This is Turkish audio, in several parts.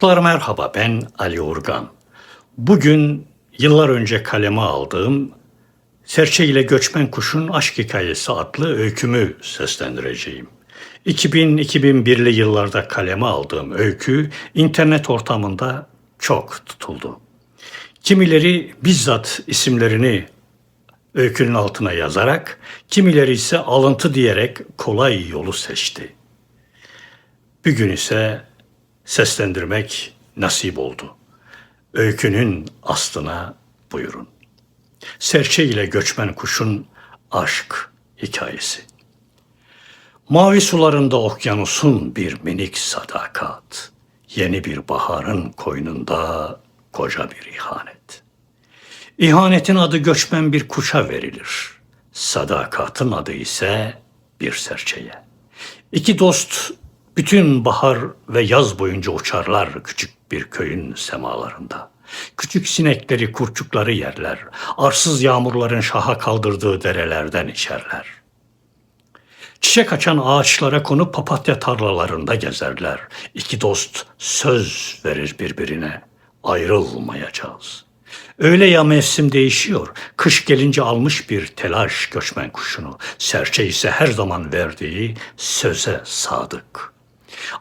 Dostlar merhaba ben Ali Urgan. Bugün yıllar önce kaleme aldığım Serçe ile Göçmen Kuşun Aşk Hikayesi adlı öykümü seslendireceğim. 2000-2001'li yıllarda kaleme aldığım öykü internet ortamında çok tutuldu. Kimileri bizzat isimlerini öykünün altına yazarak, kimileri ise alıntı diyerek kolay yolu seçti. Bugün ise seslendirmek nasip oldu. Öykünün aslına buyurun. Serçe ile göçmen kuşun aşk hikayesi. Mavi sularında okyanusun bir minik sadakat. Yeni bir baharın koynunda koca bir ihanet. İhanetin adı göçmen bir kuşa verilir. Sadakatın adı ise bir serçeye. İki dost bütün bahar ve yaz boyunca uçarlar küçük bir köyün semalarında. Küçük sinekleri, kurçukları yerler. Arsız yağmurların şaha kaldırdığı derelerden içerler. Çiçek açan ağaçlara konup papatya tarlalarında gezerler. İki dost söz verir birbirine. Ayrılmayacağız. Öyle ya mevsim değişiyor. Kış gelince almış bir telaş göçmen kuşunu. Serçe ise her zaman verdiği söze sadık.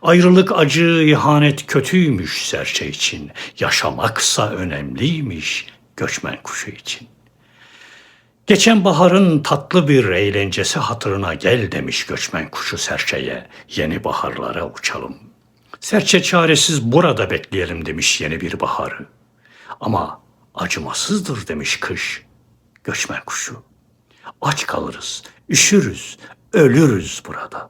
Ayrılık acı, ihanet kötüymüş serçe için. Yaşamaksa önemliymiş göçmen kuşu için. Geçen baharın tatlı bir eğlencesi hatırına gel demiş göçmen kuşu serçeye. Yeni baharlara uçalım. Serçe çaresiz burada bekleyelim demiş yeni bir baharı. Ama acımasızdır demiş kış göçmen kuşu. Aç kalırız, üşürüz, ölürüz burada.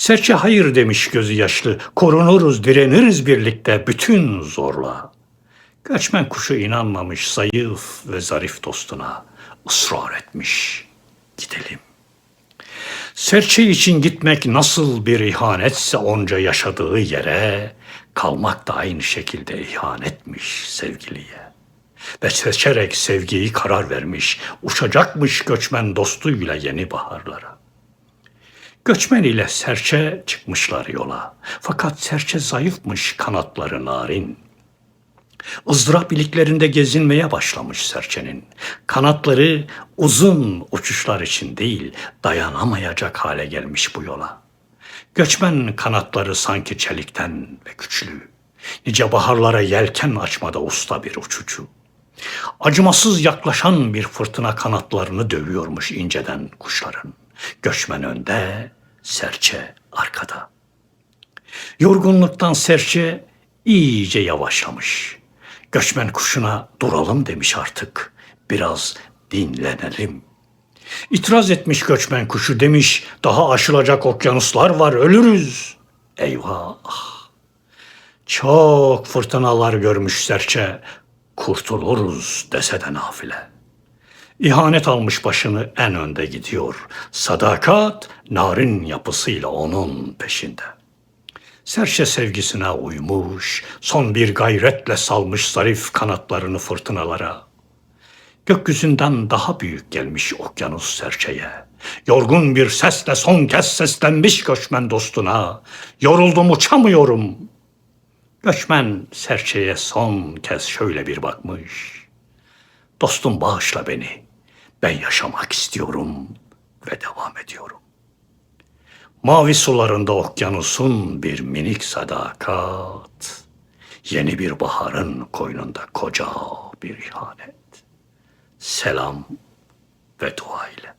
Serçe hayır demiş gözü yaşlı, korunuruz, direniriz birlikte bütün zorla. Göçmen kuşu inanmamış zayıf ve zarif dostuna, ısrar etmiş, gidelim. Serçe için gitmek nasıl bir ihanetse onca yaşadığı yere, kalmak da aynı şekilde ihanetmiş sevgiliye. Ve seçerek sevgiyi karar vermiş, uçacakmış göçmen dostuyla yeni baharlara. Göçmen ile serçe çıkmışlar yola. Fakat serçe zayıfmış, kanatları narin. ızdırap iliklerinde gezinmeye başlamış serçenin. Kanatları uzun uçuşlar için değil, dayanamayacak hale gelmiş bu yola. Göçmen kanatları sanki çelikten ve güçlü. Nice baharlara yelken açmada usta bir uçucu. Acımasız yaklaşan bir fırtına kanatlarını dövüyormuş inceden kuşların. Göçmen önde, serçe arkada. Yorgunluktan serçe iyice yavaşlamış. Göçmen kuşuna duralım demiş artık. Biraz dinlenelim. İtiraz etmiş göçmen kuşu demiş daha aşılacak okyanuslar var ölürüz. Eyvah! Çok fırtınalar görmüş serçe kurtuluruz dese de nafile. İhanet almış başını en önde gidiyor. Sadakat narin yapısıyla onun peşinde. Serçe sevgisine uymuş, son bir gayretle salmış zarif kanatlarını fırtınalara. Gökyüzünden daha büyük gelmiş okyanus serçeye. Yorgun bir sesle son kez seslenmiş göçmen dostuna. Yoruldum uçamıyorum. Göçmen serçeye son kez şöyle bir bakmış. Dostum bağışla beni. Ben yaşamak istiyorum ve devam ediyorum. Mavi sularında okyanusun bir minik sadakat. Yeni bir baharın koynunda koca bir ihanet. Selam ve dua ile.